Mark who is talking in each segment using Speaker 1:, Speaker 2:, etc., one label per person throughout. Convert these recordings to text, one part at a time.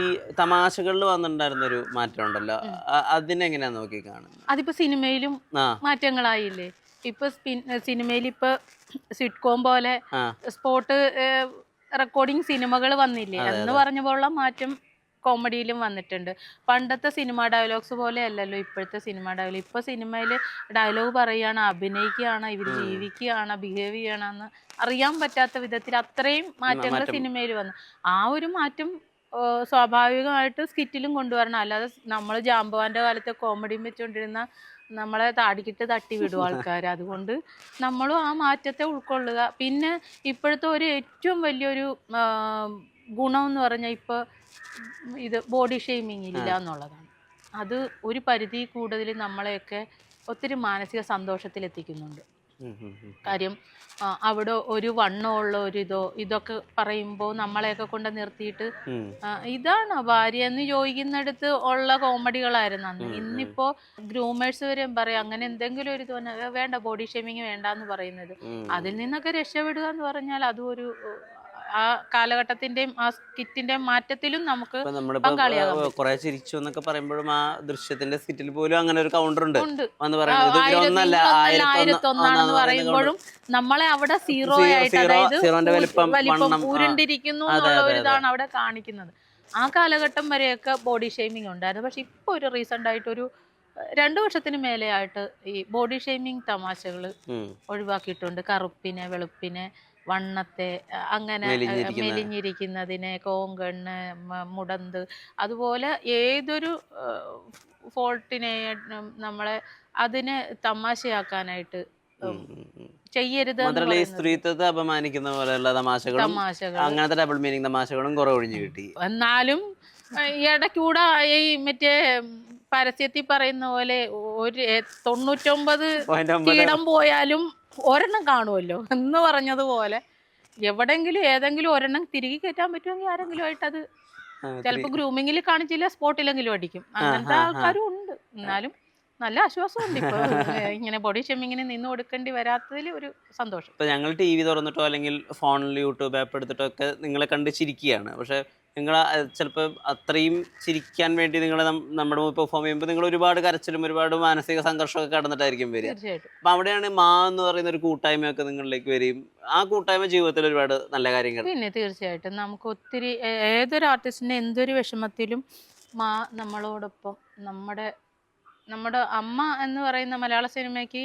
Speaker 1: ഈ തമാശകളിൽ വന്നിട്ടുണ്ടായിരുന്ന ഒരു മാറ്റം ഉണ്ടല്ലോ അതിനെങ്ങനെയാ നോക്കി കാണുന്നത്
Speaker 2: അതിപ്പോ സിനിമയിലും മാറ്റങ്ങളായില്ലേ? ഇപ്പൊ സിനിമയിൽ ഇപ്പൊ സിറ്റ്കോം പോലെ സ്പോട്ട് റെക്കോർഡിംഗ് സിനിമകൾ വന്നില്ലേ? എന്ന് പറഞ്ഞ പോലുള്ള മാറ്റം കോമഡിയിലും വന്നിട്ടുണ്ട്. പണ്ടത്തെ സിനിമ ഡയലോഗ്സ് പോലെ അല്ലല്ലോ ഇപ്പോഴത്തെ സിനിമ ഡയലോഗ്. ഇപ്പൊ സിനിമയിൽ ഡയലോഗ് പറയുകയാണ് അഭിനയിക്കുകയാണ് ഇവർ ജീവിക്കുകയാണ് ബിഹേവ് ചെയ്യണമെന്ന് അറിയാൻ പറ്റാത്ത വിധത്തിൽ അത്രയും മാറ്റങ്ങൾ
Speaker 1: മാറ്റം.
Speaker 2: സിനിമയിൽ വന്നു. ആ ഒരു മാറ്റം സ്വാഭാവികമായിട്ട് സ്കിറ്റിലും കൊണ്ടുവരണം. അല്ലാതെ നമ്മൾ ജാമ്പവാന്റെ കാലത്തെ കോമഡിയും വെച്ചുകൊണ്ടിരുന്ന നമ്മളെ താടിക്കിട്ട് തട്ടി വിടും ആൾക്കാർ അതുകൊണ്ട് നമ്മളും ആ മാറ്റത്തെ ഉൾക്കൊള്ളുക. പിന്നെ ഇപ്പോഴത്തെ ഒരു ഏറ്റവും വലിയൊരു ഗുണം എന്ന് പറഞ്ഞാൽ ഇപ്പോൾ ഇത് ബോഡി ഷെയ്മിങ് ഇല്ല എന്നുള്ളതാണ്. അത് ഒരു പരിധി കൂടുതൽ നമ്മളെയൊക്കെ ഒത്തിരി മാനസിക സന്തോഷത്തിൽ കാര്യം അവിടെ ഒരു വണ്ണോ ഉള്ള ഒരു ഇതോ ഇതൊക്കെ പറയുമ്പോൾ നമ്മളെയൊക്കെ കൊണ്ട് നിർത്തിയിട്ട് ഇതാണ് ഭാര്യ എന്ന് ചോദിക്കുന്നിടത്ത് ഉള്ള കോമഡികളായിരുന്നു അന്ന്. ഇന്നിപ്പോ ഗ്രൂമേഴ്സ് വരെ പറയും അങ്ങനെ എന്തെങ്കിലും ഒരു വേണ്ട ബോഡി ഷേമിങ് വേണ്ട എന്ന് പറയുന്നത് അതിൽ നിന്നൊക്കെ രക്ഷപ്പെടുക എന്ന് പറഞ്ഞാൽ അതും ഒരു ആ കാലഘട്ടത്തിന്റെയും ആ സ്കിറ്റിന്റെയും മാറ്റത്തിലും നമുക്ക്
Speaker 1: ഇപ്പൊ കുറെ ചിരിച്ചു എന്നൊക്കെ പറയുമ്പോഴും ആ ദൃശ്യത്തിന്റെ സ്കിറ്റിൽ പോലും അങ്ങനെ ഒരു കൗണ്ടർ ഉണ്ട്.
Speaker 2: ആയിരത്തൊന്നാണെന്ന് പറയുമ്പോഴും നമ്മളെ അവിടെ സീറോ ആയിട്ട് അതായത്
Speaker 1: വലിപ്പം.
Speaker 2: ഉരുണ്ടിരിക്കുന്നു എന്നുള്ള ഒരു ഇതാണ് അവിടെ കാണിക്കുന്നത്. ആ കാലഘട്ടം വരെയൊക്കെ ബോഡി ഷെയ്മിങ് ഉണ്ടായിരുന്നു. പക്ഷെ ഇപ്പോൾ ഒരു റീസെന്റ് ആയിട്ടൊരു രണ്ടു വർഷത്തിന് മേലെയായിട്ട് ഈ ബോഡി ഷെയ്മിങ് തമാശകൾ ഒഴിവാക്കിയിട്ടുണ്ട്. കറുപ്പിനെ വെളുപ്പിനെ വണ്ണത്തെ അങ്ങനെ മെലിഞ്ഞിരിക്കുന്നതിനെ കോങ്കണ്ണ് മുടന്ത് അതുപോലെ ഏതൊരു ഫോൾട്ടിനെ നമ്മളെ അതിനെ തമാശയാക്കാനായിട്ട്. ചെയ്യരുത്
Speaker 1: മാത്രമല്ല ഈ സ്ത്രീത്വത്തെ അപമാനിക്കുന്ന പോലെയുള്ള തമാശകളും അങ്ങനത്തെ ഡബിൾ മീനിങ് തമാശകളും കുറെ ഒഴിഞ്ഞു കിട്ടി.
Speaker 2: എന്നാലും ഇടക്കൂടെ ഇടയ്ക്കൂടെ ഈ മറ്റേ പരസ്യത്തിൽ പറയുന്ന പോലെ ഒരു തൊണ്ണൂറ്റൊമ്പത് കീടം പോയാലും ഒരെണ്ണം കാണുമല്ലോ എന്ന് പറഞ്ഞതുപോലെ. എവിടെങ്കിലും ഏതെങ്കിലും ഒരെണ്ണം തിരികെ കയറ്റാൻ പറ്റുമെങ്കിൽ ആരെങ്കിലും ആയിട്ട് അത്
Speaker 1: ചിലപ്പോ
Speaker 2: ചിലപ്പോൾ ഗ്രൂമിങ്ങിൽ കാണിച്ചില്ല സ്പോട്ടിലെങ്കിലും അടിക്കും. അങ്ങനത്തെ. ആൾക്കാരും ഉണ്ട്. എന്നാലും നല്ല ആശ്വാസമുണ്ട് ഇപ്പൊ. ഇങ്ങനെ ബോഡി ഷെമ്മിങ്ങിന് നിന്ന് കൊടുക്കേണ്ടി വരാത്തതിൽ ഒരു സന്തോഷം.
Speaker 1: ഇപ്പൊ ഞങ്ങൾ ടി വി തുറന്നിട്ടോ അല്ലെങ്കിൽ ഫോണിൽ യൂട്യൂബ് ആപ്പ് എടുത്തിട്ടോ ഒക്കെ നിങ്ങളെ കണ്ട് ചിരിക്കുകയാണ്. പക്ഷെ നിങ്ങൾ ചിലപ്പോൾ അത്രയും ചിരിക്കാൻ വേണ്ടി നിങ്ങൾ നമ്മുടെ പെർഫോം ചെയ്യുമ്പോൾ നിങ്ങൾ ഒരുപാട് കരച്ചിലും ഒരുപാട് മാനസിക സംഘർഷമൊക്കെ കടന്നിട്ടായിരിക്കും വരിക.
Speaker 2: അപ്പം
Speaker 1: അപ്പൊ അവിടെയാണ് മാ എന്ന് പറയുന്ന ഒരു കൂട്ടായ്മയൊക്കെ നിങ്ങളിലേക്ക് വരികയും ആ കൂട്ടായ്മ ജീവിതത്തിൽ ഒരുപാട് നല്ല കാര്യങ്ങൾ.
Speaker 2: പിന്നെ തീർച്ചയായിട്ടും നമുക്ക് ഒത്തിരി ഏതൊരു ആർട്ടിസ്റ്റിന്റെ എന്തൊരു വിഷമത്തിലും മാ നമ്മളോടൊപ്പം നമ്മുടെ നമ്മുടെ അമ്മ എന്ന് പറയുന്ന മലയാള സിനിമയ്ക്ക്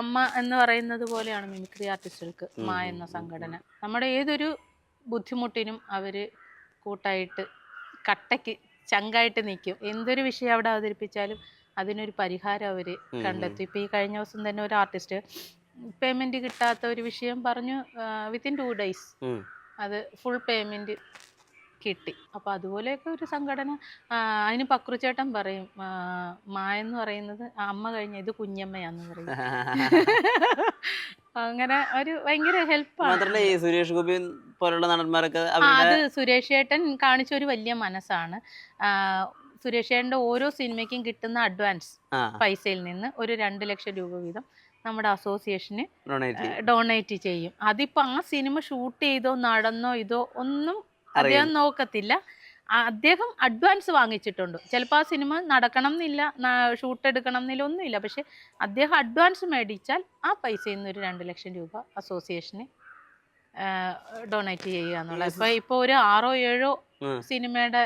Speaker 2: അമ്മ എന്ന് പറയുന്നത് പോലെയാണ് മിമിക്രി ആർട്ടിസ്റ്റുകൾക്ക് മാ എന്ന സംഘടന. നമ്മുടെ ഏതൊരു ബുദ്ധിമുട്ടിനും അവർ കൂട്ടായിട്ട് കട്ടയ്ക്ക് ചങ്കായിട്ട് നിൽക്കും. എന്തൊരു വിഷയം അവിടെ അവതരിപ്പിച്ചാലും അതിനൊരു പരിഹാരം
Speaker 1: അവർ.
Speaker 2: കണ്ടെത്തും. ഇപ്പം ഈ കഴിഞ്ഞ ദിവസം തന്നെ ഒരു ആർട്ടിസ്റ്റ് പേയ്മെന്റ് കിട്ടാത്ത ഒരു വിഷയം പറഞ്ഞു വിത്തിൻ ടു ഡേയ്സ് അത് ഫുൾ പേയ്മെന്റ് കിട്ടി. അപ്പോൾ അതുപോലെയൊക്കെ ഒരു സംഘടന അതിന് പക്രുചേട്ടൻ പറയും മായെന്ന് എന്ന് പറയുന്നത് അമ്മ കഴിഞ്ഞ ഇത് കുഞ്ഞമ്മയാന്ന് പറയും. അങ്ങനെ ഒരു ഭയങ്കര ഹെൽപ്പാണ്
Speaker 1: മാത്രല്ല ഈ സുരേഷ് ഗോപി പോലുള്ള നടന്മാരൊക്കെ
Speaker 2: അത് സുരേഷ് ഏട്ടൻ കാണിച്ച ഒരു വലിയ മനസ്സാണ്. സുരേഷ് ഏട്ടന്റെ ഓരോ സിനിമയ്ക്കും കിട്ടുന്ന അഡ്വാൻസ് പൈസയിൽ നിന്ന് ഒരു രണ്ട് ലക്ഷം രൂപ വീതം നമ്മുടെ അസോസിയേഷന്
Speaker 1: ഡൊണേറ്റ്
Speaker 2: ചെയ്യും. അതിപ്പോ ആ സിനിമ ഷൂട്ട് ചെയ്തോ നടന്നോ ഇതോ ഒന്നും അദ്ദേഹം നോക്കത്തില്ല. അദ്ദേഹം അഡ്വാൻസ് വാങ്ങിച്ചിട്ടുണ്ട്. ചിലപ്പോൾ ആ സിനിമ നടക്കണം എന്നില്ല ഷൂട്ട് എടുക്കണം എന്നില്ല ഒന്നുമില്ല. പക്ഷെ അദ്ദേഹം അഡ്വാൻസ് മേടിച്ചാൽ ആ പൈസയിൽ നിന്ന് ഒരു രണ്ട് ലക്ഷം രൂപ അസോസിയേഷന് ഡൊണേറ്റ് ചെയ്യുക എന്നുള്ളത്. ഇപ്പൊ ഇപ്പൊ ഒരു ആറോ ഏഴോ സിനിമയുടെ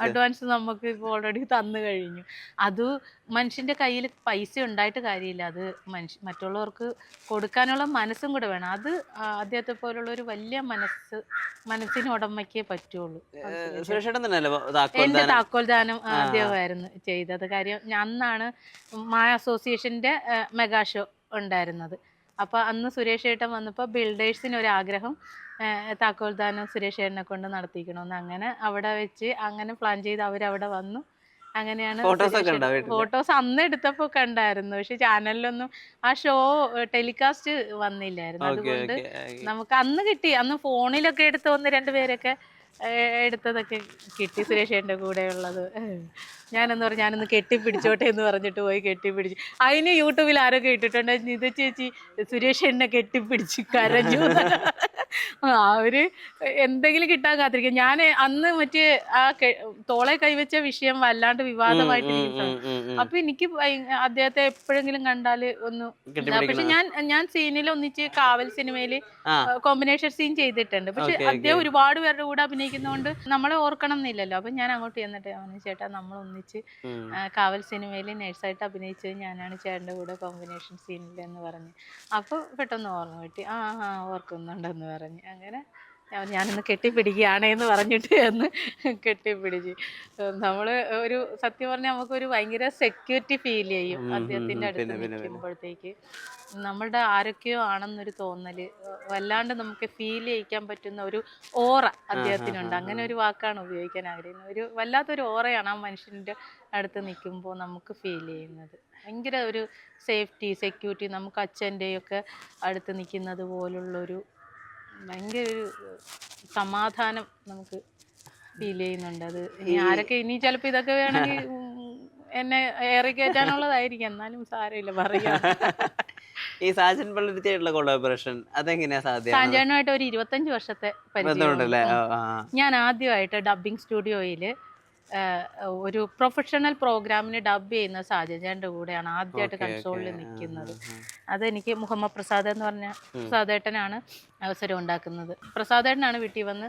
Speaker 2: അഡ്വാൻസ് നമുക്ക് ഇപ്പോൾ ഓൾറെഡി തന്നു കഴിഞ്ഞു. അത് മനുഷ്യന്റെ കയ്യിൽ പൈസ ഉണ്ടായിട്ട് കാര്യമില്ല. അത് മനുഷ്യ മറ്റുള്ളവർക്ക് കൊടുക്കാനുള്ള മനസ്സും കൂടെ വേണം. അത് അദ്ദേഹത്തെ പോലുള്ള ഒരു വലിയ മനസ്സ് മനസ്സിന് ഉടമയ്ക്കേ പറ്റുള്ളൂ. എന്റെ
Speaker 1: താക്കോൽ
Speaker 2: താക്കോൽ ദാനം ആ,
Speaker 1: ആ.
Speaker 2: അദ്ദേഹമായിരുന്നു ചെയ്തത്. കാര്യം അന്നാണ് മായ അസോസിയേഷന്റെ മെഗാ ഷോ ഉണ്ടായിരുന്നത്. അപ്പൊ അന്ന് സുരേഷ് ഏട്ടൻ വന്നപ്പോൾ ബിൽഡേഴ്സിന് ഒരു ആഗ്രഹം താക്കോൽദാനം സുരേഷ് ഏട്ടനെ കൊണ്ട് നടത്തിക്കണമെന്ന് അങ്ങനെ അവിടെ വെച്ച് അങ്ങനെ പ്ലാൻ ചെയ്ത് അവരവിടെ വന്നു. അങ്ങനെയാണ് ഫോട്ടോസ് അന്ന് എടുത്തപ്പോൾ കണ്ടായിരുന്നു. പക്ഷെ ചാനലിലൊന്നും ആ ഷോ ടെലികാസ്റ്റ് വന്നില്ലായിരുന്നു. അതുകൊണ്ട് നമുക്ക് അന്ന് കിട്ടി. അന്ന് ഫോണിലൊക്കെ എടുത്ത് ഒന്ന് രണ്ടുപേരൊക്കെ എടുത്തതൊക്കെ കിട്ടി സുരേഷ് ഏട്ടന്റെ കൂടെ ഉള്ളത് ഞാനെന്ന് പറഞ്ഞു ഞാനൊന്ന് കെട്ടിപ്പിടിച്ചോട്ടെ എന്ന് പറഞ്ഞിട്ട് പോയി കെട്ടിപ്പിടിച്ചു. അതിന് യൂട്യൂബിൽ ആരോ ഇട്ടിട്ടുണ്ട്? നിത ചേച്ചി സുരേഷ് എന്നെ കെട്ടിപ്പിടിച്ച് കരഞ്ഞു. അവർ എന്തെങ്കിലും കിട്ടാൻ കാത്തിരിക്കും. ഞാൻ അന്ന് മറ്റേ ആ തോളെ കൈവച്ച വിഷയം വല്ലാണ്ട് വിവാദമായിട്ട് അപ്പൊ എനിക്ക് അദ്ദേഹത്തെ എപ്പോഴെങ്കിലും കണ്ടാൽ ഒന്ന് പക്ഷെ ഞാൻ ഞാൻ സീനിൽ ഒന്നിച്ച് കാവൽ
Speaker 1: സിനിമയിൽ
Speaker 2: കോമ്പിനേഷൻ സീൻ ചെയ്തിട്ടുണ്ട്. പക്ഷെ അദ്ദേഹം ഒരുപാട് പേരുടെ കൂടെ അഭിനയിക്കുന്നതുകൊണ്ട് നമ്മളെ ഓർക്കണം എന്നില്ലല്ലോ. അപ്പൊ ഞാൻ അങ്ങോട്ട് ചെന്നിട്ട് അവന് ചേട്ടാ നമ്മൾ ഒന്നിച്ച് കാവൽ സിനിമയിൽ നഴ്സായിട്ട് അഭിനയിച്ചത് ഞാനാണ് ചേട്ടന്റെ കൂടെ കോമ്പിനേഷൻ സീനിൽ എന്ന് പറഞ്ഞു. അപ്പോൾ പെട്ടെന്ന് ഓർമ്മ കിട്ടി. ആ ആ ഓർക്കുന്നുണ്ടെന്ന് പറഞ്ഞു. അങ്ങനെ ഞാനൊന്ന് കെട്ടിപ്പിടിക്കുകയാണ് എന്ന് പറഞ്ഞിട്ട് എന്ന് കെട്ടിപ്പിടിച്ച്. നമ്മൾ ഒരു സത്യം പറഞ്ഞാൽ നമുക്കൊരു ഭയങ്കര സെക്യൂരിറ്റി ഫീൽ ചെയ്യും
Speaker 1: അദ്ദേഹത്തിന്റെ
Speaker 2: അടുത്ത്. നിൽക്കുമ്പോഴത്തേക്ക്. നമ്മളുടെ ആരൊക്കെയോ ആണെന്നൊരു തോന്നൽ വല്ലാണ്ട് നമുക്ക് ഫീൽ ചെയ്യിക്കാൻ പറ്റുന്ന ഒരു ഓറ അദ്ദേഹത്തിനുണ്ട്. അങ്ങനെ ഒരു വാക്കാണ് ഉപയോഗിക്കാൻ ആഗ്രഹിക്കുന്നത്. ഒരു വല്ലാത്തൊരു ഓറയാണ് ആ മനുഷ്യന്റെ അടുത്ത് നിൽക്കുമ്പോൾ നമുക്ക് ഫീൽ ചെയ്യുന്നത്. ഭയങ്കര ഒരു സേഫ്റ്റി സെക്യൂരിറ്റി നമുക്ക് അച്ഛന്റെയൊക്കെ അടുത്ത് നിൽക്കുന്നത് പോലുള്ളൊരു ഭയങ്കര ഒരു സമാധാനം നമുക്ക് ഫീൽ ചെയ്യുന്നുണ്ട്. അത് ഇനി ആരൊക്കെ ഇനി ചിലപ്പോൾ ഇതൊക്കെ വേണമെങ്കിൽ എന്നെ ഏറെ കയറ്റാനുള്ളതായിരിക്കും. എന്നാലും സാരമില്ല പറയാം.
Speaker 1: ഈ സാജൻ പള്ളിയുടെ കൊളാബറേഷൻ അതെങ്ങനെയാ സാധ്യത
Speaker 2: സാജനുമായിട്ട് ഒരു ഇരുപത്തഞ്ച് വർഷത്തെ പരിചയം. ഞാൻ ആദ്യമായിട്ട് ഡബ്ബിംഗ് സ്റ്റുഡിയോയിൽ ഒരു പ്രൊഫഷണൽ പ്രോഗ്രാമിന് ഡബ് ചെയ്യുന്ന സാജന്റെ കൂടെയാണ് ആദ്യമായിട്ട് കൺസോളിൽ നിൽക്കുന്നത്.
Speaker 1: അത് എനിക്ക്
Speaker 2: അതെനിക്ക് മുഹമ്മദ് പ്രസാദ് എന്ന് പറഞ്ഞ പ്രസാദേട്ടനാണ് അവസരം ഉണ്ടാക്കുന്നത്. പ്രസാദേട്ടനാണ് വീട്ടിൽ വന്ന്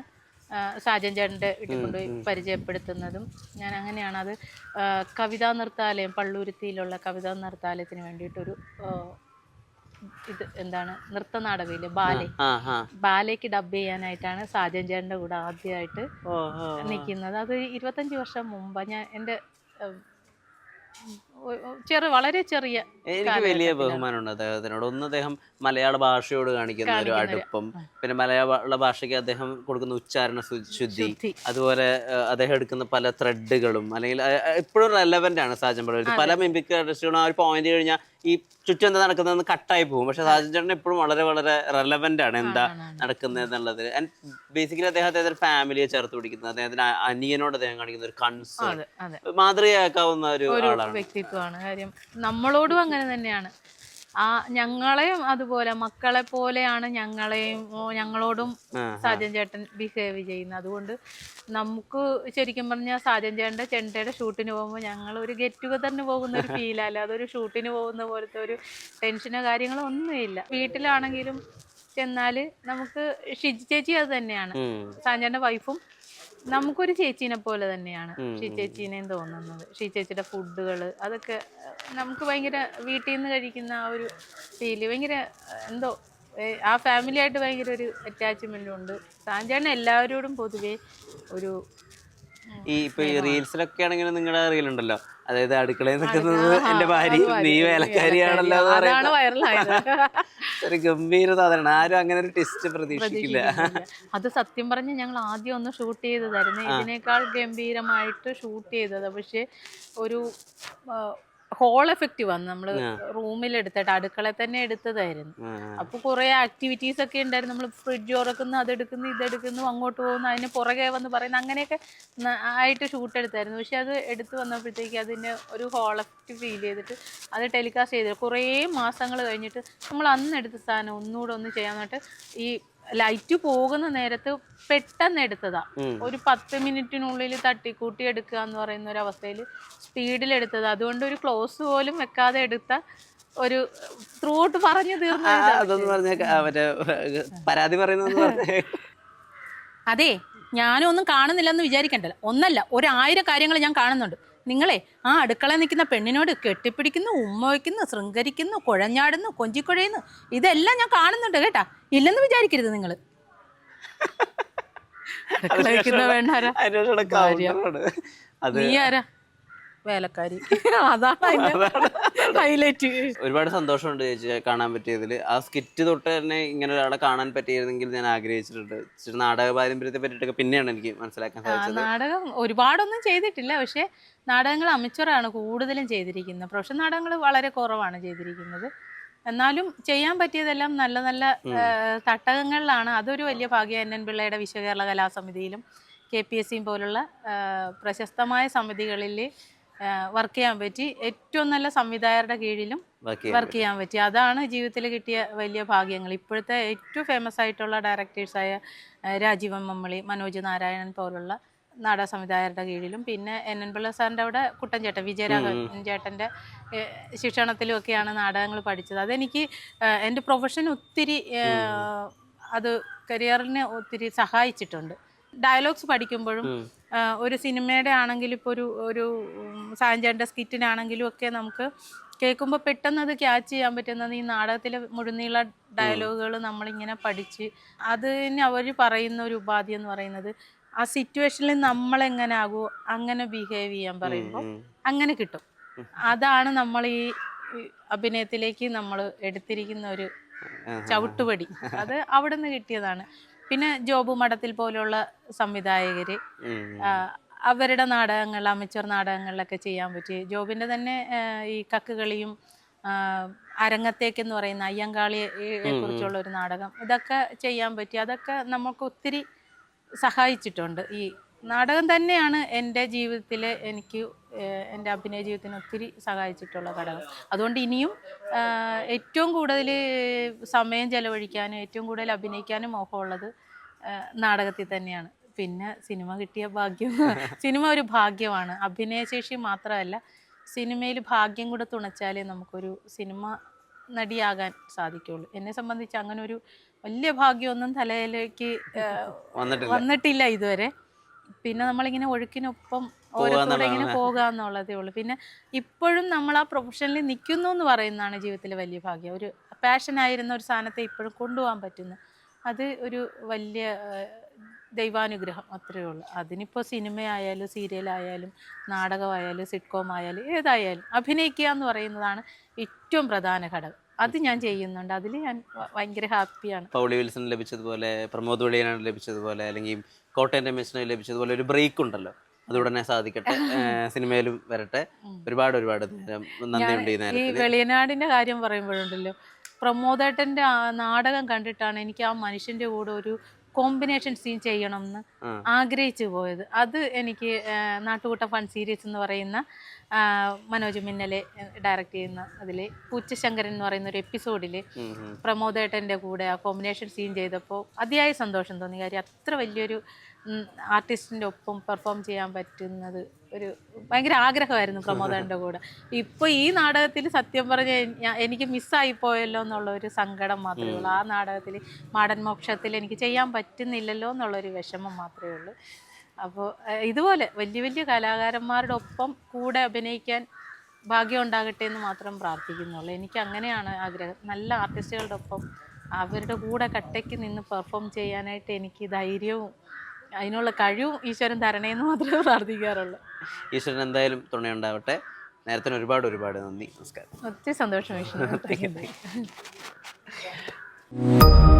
Speaker 2: സാജൻ ചേട്ടന്റെ വീട്ടിൽ കൊണ്ടുപോയി പരിചയപ്പെടുത്തുന്നതും ഞാൻ അങ്ങനെയാണ്. അത് കവിതാ നൃത്താലയം പള്ളൂരുത്തിയിലുള്ള കവിതാ നൃത്താലയത്തിന് വേണ്ടിയിട്ടൊരു ഇത് എന്താണ് നൃത്തനാടകയില്ലേ ബാലെ. ബാലേക്ക് ഡബ് ചെയ്യാനായിട്ടാണ് സാജൻ ചേട്ടന്റെ കൂടെ ആദ്യമായിട്ട്. നിൽക്കുന്നത്. അത് ഇരുപത്തഞ്ച് വർഷം മുമ്പ്. ഞാൻ എന്റെ ചെറു വളരെ ചെറിയ
Speaker 1: എനിക്ക് വലിയ ബഹുമാനമുണ്ട് അദ്ദേഹത്തിനോട്. ഒന്ന് അദ്ദേഹം മലയാള ഭാഷയോട് കാണിക്കുന്ന ഒരു അടുപ്പം. പിന്നെ മലയാള ഭാഷയ്ക്ക് അദ്ദേഹം കൊടുക്കുന്ന ഉച്ചാരണ ശുദ്ധി. അതുപോലെ അദ്ദേഹം എടുക്കുന്ന പല ത്രെഡുകളും അല്ലെങ്കിൽ എപ്പോഴും റെലവെന്റ് ആണ് സാജൻ പള്ളി പല മിമിക് ആർട്ടിസ്റ്റുകളും ആ ഒരു പോയിന്റ് കഴിഞ്ഞാൽ ഈ ചുറ്റും എന്താ നടക്കുന്നതെന്ന് കട്ടായി പോകും. പക്ഷെ സാജൻ ചേട്ടൻ എപ്പോഴും വളരെ വളരെ റെലവെന്റ് ആണ് എന്താ നടക്കുന്നത് എന്നുള്ളത്. ആൻഡ് ബേസിക്കലി അദ്ദേഹത്തെ ഫാമിലിയെ ചേർത്ത് പിടിക്കുന്നത്. അദ്ദേഹത്തിന് അ- അനിയനോട് അദ്ദേഹം കാണിക്കുന്ന ഒരു കൺസേൺ മാതൃകയാക്കാവുന്ന ഒരു ആളാണ്.
Speaker 2: വ്യക്തിത്വമാണ് കാര്യം നമ്മളോടും അങ്ങനെ തന്നെയാണ്. ആ ഞങ്ങളെയും അതുപോലെ മക്കളെ പോലെയാണ് ഞങ്ങളെയും ഞങ്ങളോടും സാജൻ ചേട്ടൻ ബിഹേവ് ചെയ്യുന്നത്. അതുകൊണ്ട് നമുക്ക് ശരിക്കും പറഞ്ഞാൽ സാജൻ ചേട്ടന്റെ ചെണ്ടയുടെ ഷൂട്ടിന് പോകുമ്പോൾ ഞങ്ങൾ ഒരു ഗെറ്റ് ടുഗദറിന് പോകുന്ന ഒരു ഫീലല്ല അതൊരു ഷൂട്ടിന് പോകുന്ന പോലത്തെ ഒരു ടെൻഷനോ കാര്യങ്ങളോ ഒന്നുമില്ല. വീട്ടിലാണെങ്കിലും ചെന്നാൽ നമുക്ക് ഷിജി ചേച്ചി അത് തന്നെയാണ്. സാജന്റെ വൈഫും നമുക്കൊരു ചേച്ചീനെ പോലെ തന്നെയാണ് ഷീ ചേച്ചീനെയും തോന്നുന്നത്. ഷീ ചേച്ചിയുടെ ഫുഡുകൾ അതൊക്കെ നമുക്ക് ഭയങ്കര വീട്ടിൽ നിന്ന് കഴിക്കുന്ന ആ ഒരു ഫീൽ ഭയങ്കര എന്തോ ആ ഫാമിലി ആയിട്ട് ഭയങ്കര ഒരു അറ്റാച്ച്മെന്റും ഉണ്ട്. സാഞ്ചാണ് എല്ലാവരോടും പൊതുവേ ഒരു
Speaker 1: ഈ ഇപ്പൊ ഈ റീൽസിലൊക്കെ ആണെങ്കിലും നിങ്ങളുടെ റീൽ ഉണ്ടല്ലോ അതായത് അടുക്കളയിൽ നിൽക്കുന്നത് എന്റെ ഭാര്യ
Speaker 2: ഭാര്യ,
Speaker 1: നീ വേലക്കാരിയാണല്ലോ
Speaker 2: അതാണ് വൈറലായത്
Speaker 1: ഒരു ഗംഭീര സാധനമാണ്. ആരും അങ്ങനെ ഒരു ടെസ്റ്റ് പ്രതീക്ഷിക്കില്ല.
Speaker 2: അത് സത്യം പറഞ്ഞ് ഞങ്ങൾ ആദ്യം ഒന്ന് ഷൂട്ട് ചെയ്തതായിരുന്നു. ഇതിനേക്കാൾ ഗംഭീരമായിട്ട് ഷൂട്ട് ചെയ്തത്. പക്ഷെ ഒരു ഹോൾ എഫക്റ്റ് വന്നു നമ്മൾ റൂമിൽ എടുത്തിട്ട് അടുക്കളയിൽ തന്നെ എടുത്തതായിരുന്നു. അപ്പൊ കുറെ ആക്ടിവിറ്റീസ് ഒക്കെ ഉണ്ടായിരുന്നു. നമ്മൾ ഫ്രിഡ്ജ് തുറക്കുന്നു അതെടുക്കുന്നു ഇതെടുക്കുന്നു അങ്ങോട്ട് പോകുന്നു അതിന് പുറകെ വന്ന് പറയുന്നു. അങ്ങനെയൊക്കെ ആയിട്ട് ഷൂട്ട് എടുത്തായിരുന്നു. പക്ഷെ അത് എടുത്തു വന്നപ്പോഴത്തേക്ക് അതിന് ഒരു ഹോൾ എഫക്റ്റ് ഫീൽ ചെയ്തിട്ട് അത് ടെലികാസ്റ്റ് ചെയ്തു. കുറേ മാസങ്ങൾ കഴിഞ്ഞിട്ട് നമ്മൾ അന്ന് എടുത്ത സാധനം ഒന്നുകൂടെ ഒന്ന് ചെയ്യാൻ വേണ്ടിയിട്ട് ഈ ലൈറ്റ് പോകുന്ന നേരത്ത് പെട്ടെന്ന് എടുത്തതാ. ഒരു പത്ത് മിനിറ്റിനുള്ളിൽ തട്ടിക്കൂട്ടി എടുക്കുക എന്ന് പറയുന്ന ഒരു അവസ്ഥയിൽ സ്പീഡിൽ എടുത്തത്. അതുകൊണ്ട് ഒരു ക്ലോസ് പോലും വെക്കാതെ എടുത്ത ഒരു ത്രൂ ഔട്ട് പറഞ്ഞു
Speaker 1: പരാതി
Speaker 2: അതെ ഞാനും ഒന്നും കാണുന്നില്ലെന്ന് വിചാരിക്കണ്ടല്ലോ. ഒന്നല്ല ഒരായിരം കാര്യങ്ങൾ ഞാൻ കാണുന്നുണ്ട്. നിങ്ങളെ ആ അടുക്കള നിൽക്കുന്ന പെണ്ണിനോട് കെട്ടിപ്പിടിക്കുന്നു ഉമ്മ വയ്ക്കുന്നു ശൃംഗരിക്കുന്നു കുഴഞ്ഞാടുന്നു കൊഞ്ചിക്കുഴയുന്നു ഇതെല്ലാം ഞാൻ കാണുന്നുണ്ട് കേട്ടാ. ഇല്ലെന്ന് വിചാരിക്കരുത് നിങ്ങൾ അടുക്കള നിൽക്കുന്ന
Speaker 1: വേണ്ട
Speaker 2: നീ ആരാ? വേലക്കാരി. അതാണ് ഹൈലൈറ്റ്
Speaker 1: ഒരുപാട് സന്തോഷമുണ്ട് ചേച്ചി കാണാൻ പറ്റിയതിൽ ആ സ്കിറ്റ് തൊട്ട് തന്നെ ഇങ്ങനെ ഒരാളെ കാണാൻ പറ്റിയിരുന്നെങ്കിൽ ഞാൻ ആഗ്രഹിച്ചിട്ടുണ്ട്. നാടക പാരമ്പര്യത്തെ പറ്റിയിട്ടൊക്കെ പിന്നെയാണ് എനിക്ക് മനസ്സിലാക്കാൻ സാധിച്ചത്.
Speaker 2: നാടകം ഒരുപാടൊന്നും ചെയ്തിട്ടില്ല. പക്ഷേ നാടകങ്ങൾ അമിച്ചറാണ് കൂടുതലും ചെയ്തിരിക്കുന്നത്. പ്രൊഫഷണൽ നാടകങ്ങൾ വളരെ കുറവാണ് ചെയ്തിരിക്കുന്നത്. എന്നാലും ചെയ്യാൻ പറ്റിയതെല്ലാം നല്ല നല്ല തട്ടകങ്ങളിലാണ്. അതൊരു വലിയ ഭാഗ്യം എൻ എൻ പിള്ളയുടെ വിശ്വകേരള കലാസമിതിയിലും കെ പി എസ് സിയും പോലുള്ള പ്രശസ്തമായ സമിതികളിൽ വർക്ക് ചെയ്യാൻ പറ്റി. ഏറ്റവും നല്ല സംവിധായകരുടെ കീഴിലും വർക്ക് ചെയ്യാൻ പറ്റി. അതാണ് ജീവിതത്തിൽ കിട്ടിയ വലിയ ഭാഗ്യങ്ങൾ. ഇപ്പോഴത്തെ ഏറ്റവും ഫേമസ് ആയിട്ടുള്ള ഡയറക്ടേഴ്സായ രാജീവൻ മമ്മളി മനോജ് നാരായണൻ പോലുള്ള നാടക സംവിധായകരുടെ കീഴിലും പിന്നെ എൻ. എൻ. പിള്ള സാറിന്റെ അവിടെ കുട്ടൻ ചേട്ടൻ വിജയരാഘവൻ ചേട്ടന്റെ ശിക്ഷണത്തിലും ഒക്കെയാണ് നാടകങ്ങൾ പഠിച്ചത്. അതെനിക്ക് എന്റെ പ്രൊഫഷൻ ഒത്തിരി അത് കരിയറിനെ ഒത്തിരി സഹായിച്ചിട്ടുണ്ട്. ഡയലോഗ്സ് പഠിക്കുമ്പോഴും ഒരു സിനിമയുടെ ആണെങ്കിലും ഇപ്പോൾ ഒരു ഒരു സാഞ്ചേന്റെ സ്കിറ്റിനാണെങ്കിലും ഒക്കെ നമുക്ക് കേൾക്കുമ്പോൾ പെട്ടെന്ന് അത് ക്യാച്ച് ചെയ്യാൻ പറ്റുന്നത് ഈ നാടകത്തിലെ മുഴുനീള ഡയലോഗുകൾ നമ്മളിങ്ങനെ പഠിച്ച് അതിന് അവർ പറയുന്ന ഒരു ഉപാധി എന്ന് പറയുന്നത് ആ സിറ്റുവേഷനിൽ നമ്മൾ എങ്ങനെ ആകുമോ അങ്ങനെ ബിഹേവ് ചെയ്യാൻ പറയുമ്പോൾ അങ്ങനെ കിട്ടും. അതാണ് നമ്മൾ ഈ അഭിനയത്തിലേക്ക് നമ്മൾ എടുത്തിരിക്കുന്ന ഒരു. ചവിട്ടുപടി. അത് അവിടെ നിന്ന് കിട്ടിയതാണ്. പിന്നെ ജോബു മഠത്തിൽ പോലുള്ള സംവിധായകർ അവരുടെ നാടകങ്ങൾ അമച്ചർ നാടകങ്ങളിലൊക്കെ ചെയ്യാൻ പറ്റി ജോബിന്റെ തന്നെ ഈ കക്കുകളിയും അരങ്ങത്തേക്ക് അരങ്ങത്തേക്കെന്ന് പറയുന്ന അയ്യങ്കാളിയെ കുറിച്ചുള്ള ഒരു നാടകം ഇതൊക്കെ ചെയ്യാൻ പറ്റി. അതൊക്കെ നമുക്ക് ഒത്തിരി സഹായിച്ചിട്ടുണ്ട് ഈ നാടകം തന്നെയാണ് എന്റെ ജീവിതത്തിൽ എനിക്ക് എന്റെ അഭിനയ ജീവിതത്തിന് ഒത്തിരി സഹായിച്ചിട്ടുള്ള ഘടകം. അതുകൊണ്ട് ഇനിയും ഏറ്റവും കൂടുതൽ സമയം ചെലവഴിക്കാനും ഏറ്റവും കൂടുതൽ അഭിനയിക്കാനും മോഹമുള്ളത് നാടകത്തിൽ തന്നെയാണ്. പിന്നെ സിനിമ കിട്ടിയ ഭാഗ്യം സിനിമ ഒരു ഭാഗ്യമാണ്. അഭിനയശേഷി മാത്രമല്ല സിനിമയിൽ ഭാഗ്യം കൂടെ തുണച്ചാലേ നമുക്കൊരു സിനിമ നടിയാകാൻ സാധിക്കുള്ളൂ. എന്നെ സംബന്ധിച്ച് അങ്ങനെ ഒരു വലിയ ഭാഗ്യമൊന്നും തലയിലേക്ക്
Speaker 1: വന്നിട്ടില്ല
Speaker 2: ഇതുവരെ. പിന്നെ നമ്മളിങ്ങനെ ഒഴുക്കിനൊപ്പം ഓരോരുത്തരുടെ ഇങ്ങനെ പോകുക എന്നുള്ളതേ ഉള്ളൂ. പിന്നെ ഇപ്പോഴും നമ്മൾ ആ പ്രൊഫഷനിൽ നിൽക്കുന്നു എന്ന് പറയുന്നതാണ് ജീവിതത്തിലെ വലിയ ഭാഗ്യം. ഒരു പാഷനായിരുന്ന ഒരു സാധനത്തെ ഇപ്പോഴും കൊണ്ടുപോകാൻ പറ്റുന്നു. അത് ഒരു വലിയ ദൈവാനുഗ്രഹം അത്രയേ ഉള്ളൂ. അതിനിപ്പോൾ സിനിമയായാലും സീരിയലായാലും നാടകമായാലും സിറ്റ്കോം ആയാലും ഏതായാലും അഭിനയിക്കുക എന്ന് പറയുന്നതാണ് ഏറ്റവും പ്രധാന ഘടകം. അത് ഞാൻ ചെയ്യുന്നുണ്ട്. അതിൽ ഞാൻ ഭയങ്കര ഹാപ്പിയാണ്
Speaker 1: പൗളി വിൽസൺ ലഭിച്ചതുപോലെ പ്രമോദ് വെളിയനാണ് ലഭിച്ചതുപോലെ അല്ലെങ്കിൽ കോട്ടയം രമേശിന് ലഭിച്ചതുപോലെ ഒരു ബ്രേക്ക് ഉണ്ടല്ലോ അതുടനെ സാധിക്കട്ടെ. സിനിമയിലും വരട്ടെ. ഒരുപാട് ഒരുപാട് നേരം നന്ദിയുണ്ട് ഈ
Speaker 2: വെളിയനാടിന്റെ കാര്യം പറയുമ്പോഴുണ്ടല്ലോ പ്രമോദേട്ടന്റെ ആ നാടകം കണ്ടിട്ടാണ് എനിക്ക് ആ മനുഷ്യന്റെ കൂടെ ഒരു കോമ്പിനേഷൻ സീൻ ചെയ്യണം എന്ന്
Speaker 1: ആ.
Speaker 2: ആഗ്രഹിച്ചു പോയത്. അത് എനിക്ക് ആ, നാട്ടുകൂട്ട ഫൺ സീരീസ് എന്ന് പറയുന്ന മനോജ് മിന്നലെ ഡയറക്റ്റ് ചെയ്യുന്ന അതിൽ പൂച്ചശങ്കരൻ എന്ന് പറയുന്ന ഒരു എപ്പിസോഡിൽ. പ്രമോദേട്ടന്റെ കൂടെ ആ കോമ്പിനേഷൻ സീൻ ചെയ്തപ്പോൾ അതിയായ സന്തോഷം തോന്നി. കാര്യം അത്ര വലിയൊരു ആർട്ടിസ്റ്റിന്റെ ഒപ്പം പെർഫോം ചെയ്യാൻ പറ്റുന്നത് ഒരു ഭയങ്കര ആഗ്രഹമായിരുന്നു പ്രമോദേട്ടന്റെ കൂടെ. ഇപ്പോൾ ഈ നാടകത്തിൽ സത്യം പറഞ്ഞ എനിക്ക് മിസ്സായി പോയല്ലോ എന്നുള്ള ഒരു സങ്കടം മാത്രമേ ഉള്ളൂ. ആ നാടകത്തിൽ മാടൻ മോക്ഷത്തിൽ എനിക്ക് ചെയ്യാൻ പറ്റുന്നില്ലല്ലോ എന്നുള്ളൊരു വിഷമം മാത്രമേ ഉള്ളൂ. അപ്പോൾ ഇതുപോലെ വലിയ വലിയ കലാകാരന്മാരുടെ ഒപ്പം കൂടെ അഭിനയിക്കാൻ ഭാഗ്യം ഉണ്ടാകട്ടെ എന്ന് മാത്രം പ്രാർത്ഥിക്കുന്നുള്ളൂ. എനിക്ക് അങ്ങനെയാണ് ആഗ്രഹം. നല്ല ആർട്ടിസ്റ്റുകളുടെ ഒപ്പം അവരുടെ കൂടെ കട്ടയ്ക്ക് നിന്ന് പെർഫോം ചെയ്യാനായിട്ട് എനിക്ക് ധൈര്യവും അതിനുള്ള കഴിവും ഈശ്വരൻ തരണേന്ന് മാത്രമേ പ്രാർത്ഥിക്കാറുള്ളൂ.
Speaker 1: ഈശ്വരൻ എന്തായാലും തുണയുണ്ടാവട്ടെ. നേരത്തിന് ഒരുപാട് ഒരുപാട് നന്ദി. നമസ്കാരം.
Speaker 2: ഒത്തിരി സന്തോഷം ഈശ്വരൻ. Thank you